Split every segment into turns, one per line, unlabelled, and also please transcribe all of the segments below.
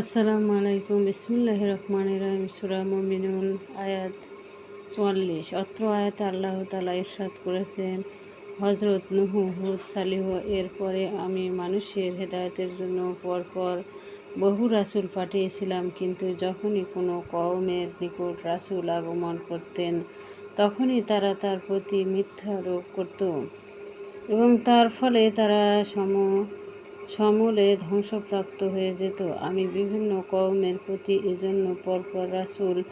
আসসালামু আলাইকুম। বিসমুল্লাহ রহমান রহিম। সুরা মমিনুন, আয়াত চুয়াল্লিশ। অত্র আয়াত আল্লাহ তালা ইরশাদ করেছেন হজরত নুহু, হুদ, সালিহ, এরপরে আমি মানুষের হেদায়তের জন্য পরপর বহু রাসুল পাঠিয়েছিলাম, কিন্তু যখনই কোনো কওমের নিকট রাসুল আগমন করতেন, তখনই তারা তার প্রতি মিথ্যা রোপ করত এবং তার ফলে তারা সম সমূলে ধ্বংসপ্রাপ্ত হয়ে যেত। আমি বিভিন্ন কওমের প্রতি এজন্য পরপর রাসুল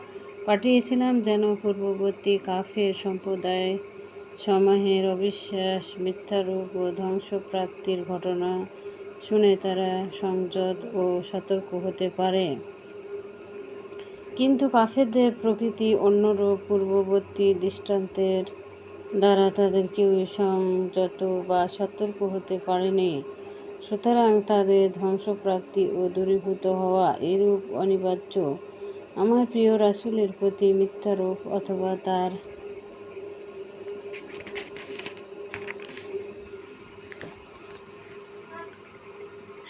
পাঠিয়েছিলাম যেন পূর্ববর্তী কাফের সম্প্রদায় সমাহের অবিশ্বাস, মিথ্যারূপ ও ধ্বংসপ্রাপ্তির ঘটনা শুনে তারা সংযত ও সতর্ক হতে পারে। কিন্তু কাফেরদের প্রকৃতি অন্যরূপ পূর্ববর্তী দৃষ্টান্তের দ্বারা তাদের কেউ সংযত বা সতর্ক হতে পারেনি। সুতরাং তাদের ধ্বংসপ্রাপ্তি ও দূরীভূত হওয়া এরূপ অনিবার্য। আমার প্রিয় রাসুলের প্রতি মিথ্যারোপ অথবা তার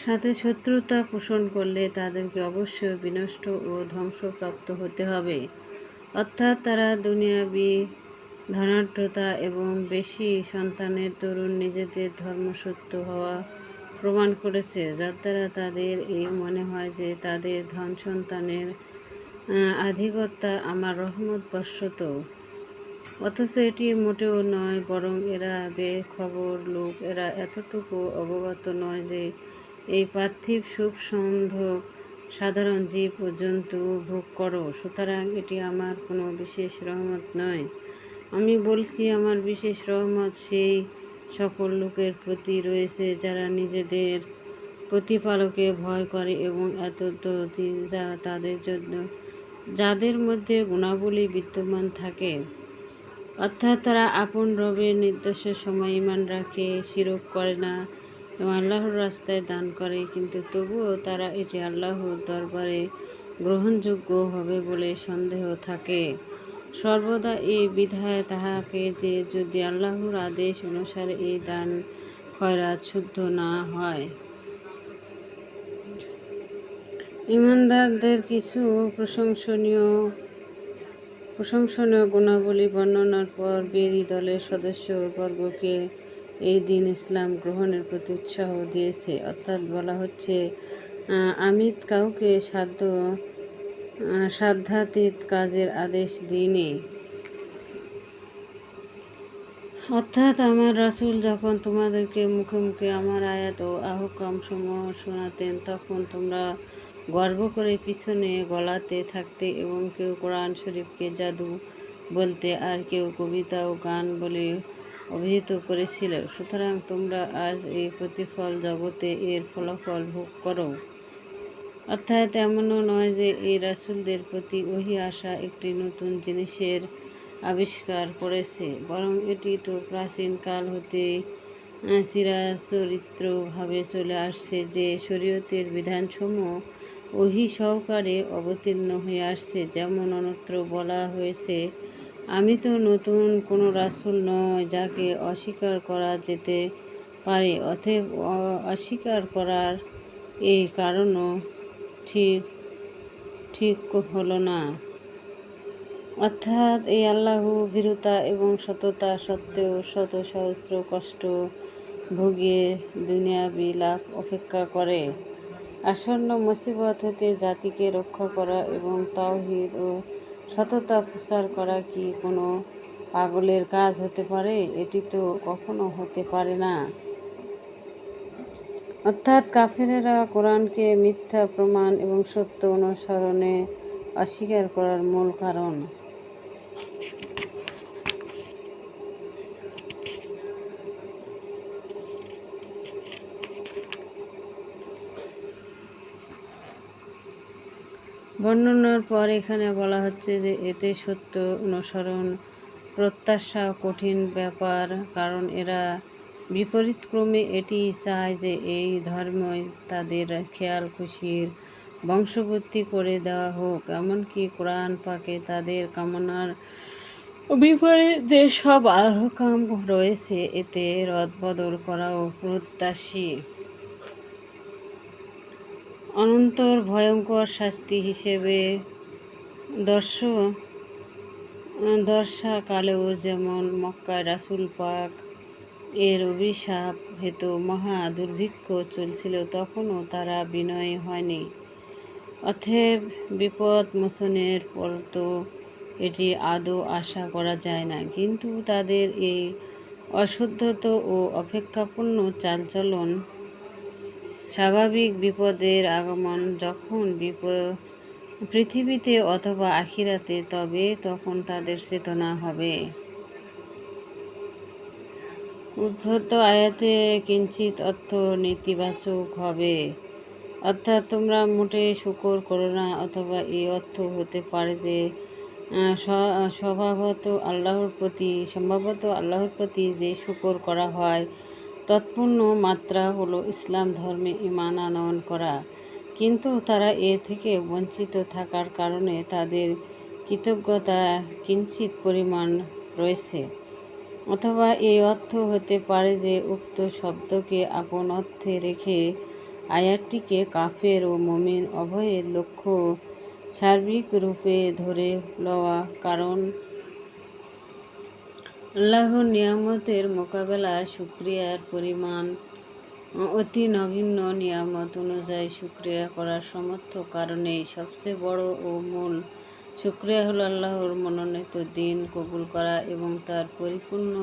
সাথে শত্রুতা পোষণ করলে তাদেরকে অবশ্যই বিনষ্ট ও ধ্বংসপ্রাপ্ত হতে হবে। অর্থাৎ তারা দুনিয়াবি ধনাঢ্যতা এবং বেশি সন্তানের দরুন নিজেদের ধর্মসত্য হওয়া প্রমাণ করেছে যার দ্বারা তাদের এই মনে হয় যে তাদের ধন সন্তানের আধিগত্যা আমার রহমত বর্ষত। অথচ এটি মোটেও নয়, বরং এরা বেখবর লোক। এরা এতটুকু অবগত নয় যে এই পার্থিব সুখ সন্ধ সাধারণ জীব জন্তু ভোগ করো, সুতরাং এটি আমার কোনো বিশেষ রহমত নয়। আমি বলছি, আমার বিশেষ রহমত সেই সকল লোকের প্রতি রয়েছে যারা নিজেদের প্রতিপালকে ভয় করে এবং এত যা তাদের জন্য, যাদের মধ্যে গুণাবলী বিদ্যমান থাকে। অর্থাৎ তারা আপন রবের নির্দেশের সময় ইমান রাখে, শিরক করে না এবং আল্লাহর রাস্তায় দান করে, কিন্তু তবুও তারা এটি আল্লাহর দরবারে গ্রহণযোগ্য হবে বলে সন্দেহ থাকে। সর্বদা এই বিধায় তাহাকে যে যদি আল্লাহর আদেশ অনুসারে এই দান খয়রাত শুদ্ধ না হয়। ইমানদারদের কিছু প্রশংসনীয় প্রশংসনীয় গুণাবলী বর্ণনার পর বেরি দলের সদস্য সদস্যবর্গকে এই দিন ইসলাম গ্রহণের প্রতি উৎসাহ দিয়েছে। অর্থাৎ বলা হচ্ছে আমিত কাউকে সাধ্য সাধ্যাতীত কাজের আদেশ দিইনি অর্থাৎ আমার রাসুল যখন তোমাদেরকে মুখে মুখে আমার আয়াত ও আহকাম সমূহ শোনাতেন, তখন তোমরা গর্ব করে পিছনে গলাতে থাকতে এবং কেউ কোরআন শরীফকে জাদু বলতে আর কেউ কবিতা ও গান বলে অভিহিত করেছিল। সুতরাং তোমরা আজ এই প্রতিফল জগতে এর ফলাফল ভোগ করো। অর্থাৎ এমনও নয় যে এই রাসুলদের প্রতি ওহি আসা একটি নতুন জিনিসের আবিষ্কার করেছে, বরং এটি তো প্রাচীনকাল হতে চিরাচরিত্রভাবে চলে আসছে যে শরীয়তের বিধানসমূহ ওহি সহকারে অবতীর্ণ হয়ে আসছে। যেমন অন্যত্র বলা হয়েছে, আমি তো নতুন কোনো রাসুল নয় যাকে অস্বীকার করা যেতে পারে, অতএব অস্বীকার করার এই কারণও ঠিক ঠিক হলো না। অর্থাৎ এই আল্লাহ ভীরতা এবং সততা সত্ত্বেও শত সহস্র কষ্ট ভুগিয়ে দুনিয়াবি লাভ অপেক্ষা করে। আসন্ন মুসিবত হতে জাতিকে রক্ষা করা এবং তাওহিদ ও সততা প্রচার করা কি কোনো পাগলের কাজ হতে পারে? এটি তো কখনো হতে পারে না। অর্থাৎ কাফিরেরা কোরআনকে মিথ্যা প্রমাণ এবং সত্য অনুসরণে অস্বীকার করার মূল কারণ। বর্ণনার পর এখানে বলা হচ্ছে যে এতে সত্য অনুসরণ, প্রত্যাশা কঠিন ব্যাপার, কারণ এরা বিপরীতক্রমে এটি চায় যে এই ধর্মই তাদের খেয়াল খুশির বংশবর্তী করে দেওয়া হোক, এমনকি কোরআন পাকে তাদের কামনার বিপরীত যে সব আহকাম রয়েছে, এতে রদবদল করাও প্রত্যাশী। অনন্তর ভয়ঙ্কর শাস্তি হিসেবে দর্শ, দর্শাকালেও যেমন মক্কায় রাসুল পাক এর অভিশাপ হেতু মহা দুর্ভিক্ষ চলছিল, তখনও তারা বিনয় হয়নি। অথেব বিপদ মোচনের পর তো এটি আদৌ আশা করা যায় না, কিন্তু তাদের এই অশুদ্ধত ও অপেক্ষাপূর্ণ চালচলন স্বাভাবিক বিপদের আগমন যখন বিপদ পৃথিবীতে অথবা আখিরাতে, তবে তখন তাদের চেতনা হবে। উদ্ভূত আয়াতে কিঞ্চিত অর্থ নেতিবাচক হবে। অর্থাৎ তোমরা মোটে শুকর করো না, অথবা এই অর্থ হতে পারে যে স্বভাবত আল্লাহর প্রতি, সম্ভবত আল্লাহর প্রতি যে শুকর করা হয়, তৎপূর্ণ মাত্রা হলো ইসলাম ধর্মে ইমান আনয়ন করা। কিন্তু তারা এ থেকে বঞ্চিত থাকার কারণে তাদের কৃতজ্ঞতা কিঞ্চিত পরিমাণ রয়েছে। অথবা এই অর্থ হতে পারে যে উক্ত শব্দকে আপন অর্থে রেখে আয়াতটিকে কাফের ও মমিন অভয়ের লক্ষ্য সার্বিক রূপে ধরে লওয়া। কারণ আল্লাহর নিয়ামতের মোকাবেলা শুক্রিয়ার পরিমাণ অতি নগণ্য নিয়ামত অনুযায়ী শুক্রিয়া করার সমর্থ কারণে সবচেয়ে বড় ও মূল শুক্রিয়া হলো আল্লাহর মনোনীত দিন কবুল করা এবং তার পরিপূর্ণ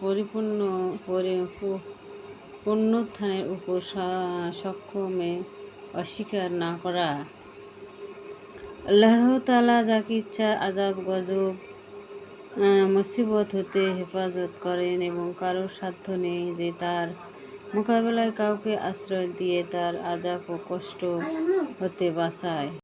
পরিপূর্ণ পুণ্যোত্থানের উপর সক্ষমে অস্বীকার না করা। আল্লাহ তালা যাকে ইচ্ছা আজাব গজব মুসিবত হতে হেফাজত করেন এবং কারও সাধ্য নেই যে তার মোকাবেলায় কাউকে আশ্রয় দিয়ে তার আজাব ও কষ্ট হতে বাঁচায়।